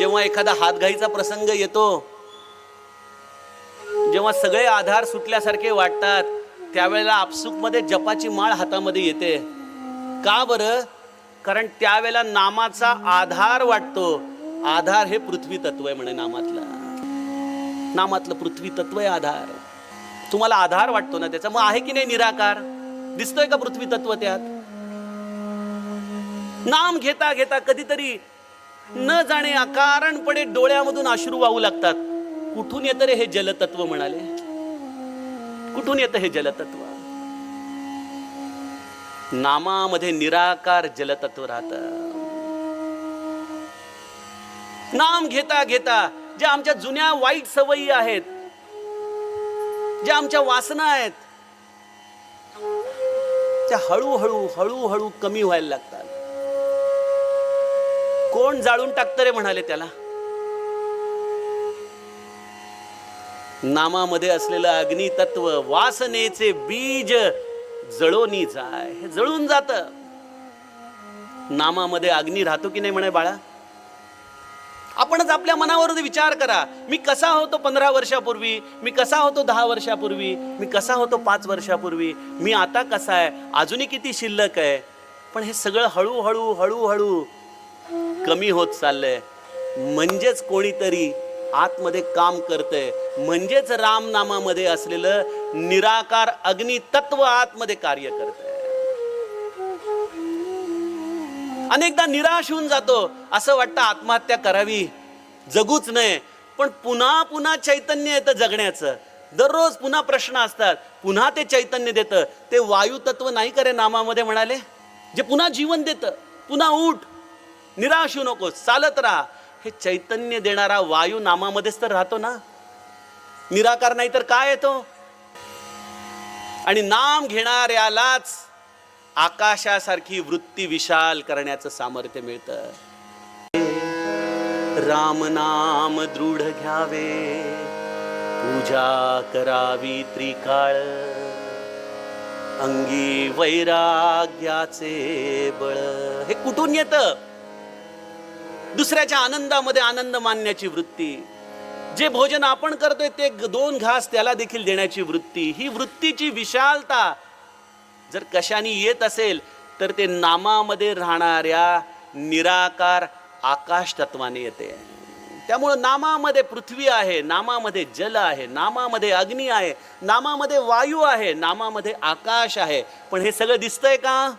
जेव्हा एखादा हातघाईचा प्रसंग येतो जेव्हा सगळे आधार सुटल्यासारखे वाटतात त्यावेळेला आपसुकमध्ये जपाची माळ हातामध्ये येते. का बरं? कारण त्यावेळेला नामाचा आधार वाटतो. आधार हे पृथ्वी तत्व आहे म्हणे नामातलं. नामातलं पृथ्वी तत्व आहे आधार. तुम्हाला आधार वाटतो ना त्याचा? मग आहे की नाही निराकार? दिसतोय का पृथ्वी तत्व त्यात? नाम घेता घेता कधीतरी न जाणे अकारणपणे डोळ्यामधून अश्रू वाहू लागतात. कुठून येतं रे हे जलतत्व म्हणाले? कुठून येतं हे जलतत्व? नामामध्ये निराकार जलतत्व राहत. नाम घेता घेता ज्या आमच्या जुन्या वाईट सवयी आहेत ज्या आमच्या वासना आहेत त्या हळूहळू हळूहळू कमी व्हायला लागतात. कोण जाळून टाकतं रे म्हणाले त्याला? नामामध्ये असलेलं अग्नितत्व वासनेचे बीज जळोनी जाय हे जळून जात. नामामध्ये अग्नी राहतो की नाही म्हणे बाळा? आपणच आपल्या मनावर विचार करा. मी कसा होतो पंधरा वर्षापूर्वी? मी कसा होतो दहा वर्षापूर्वी? मी कसा होतो पाच वर्षापूर्वी? मी आता कसा आहे? अजूनही किती शिल्लक आहे? पण हे सगळं हळूहळू हळूहळू कमी होत चाललंय. म्हणजेच कोणीतरी आतमध्ये काम करतंय. म्हणजेच राम नामामध्ये असलेलं निराकार अग्नि तत्व आतमध्ये कार्य करत अनेकदा निराश होऊन जातो. असं वाटतं आत्महत्या करावी. जगूच नये. पण पुन्हा पुन्हा चैतन्य येतं जगण्याचं. दररोज पुन्हा प्रश्न असतात. पुन्हा ते चैतन्य देतं. ते वायू तत्व नाही करे नामामध्ये म्हणाले? जे पुन्हा जीवन देतं. पुन्हा उठ निराश होऊ नकोस चालत राहा. हे चैतन्य देणारा वायू नामामध्येच तर राहतो ना. निराकार नाही तर काय येतो? आणि नाम घेणाऱ्यालाच आकाशासारखी वृत्ती विशाल करण्याचं सामर्थ्य मिळतं. राम नाम दृढ घ्यावे. पूजा करावी त्रिकाळ. अंगी वैराग्याचे बळ. हे कुठून येतं? दुसऱ्याच्या आनंदामध्ये आनंद मानण्याची वृत्ती. जे भोजन आपण करतोय ते दोन घास त्याला देखील देण्याची वृत्ती. ही वृत्तीची विशालता जर कशाने येत असेल तर ते नामामध्ये राहणाऱ्या निराकार आकाश तत्वाने येते. त्यामुळं नामामध्ये पृथ्वी आहे नामामध्ये जल आहे नामामध्ये अग्नी आहे नामामध्ये वायू आहे नामामध्ये आकाश आहे. पण हे सगळं दिसतंय का?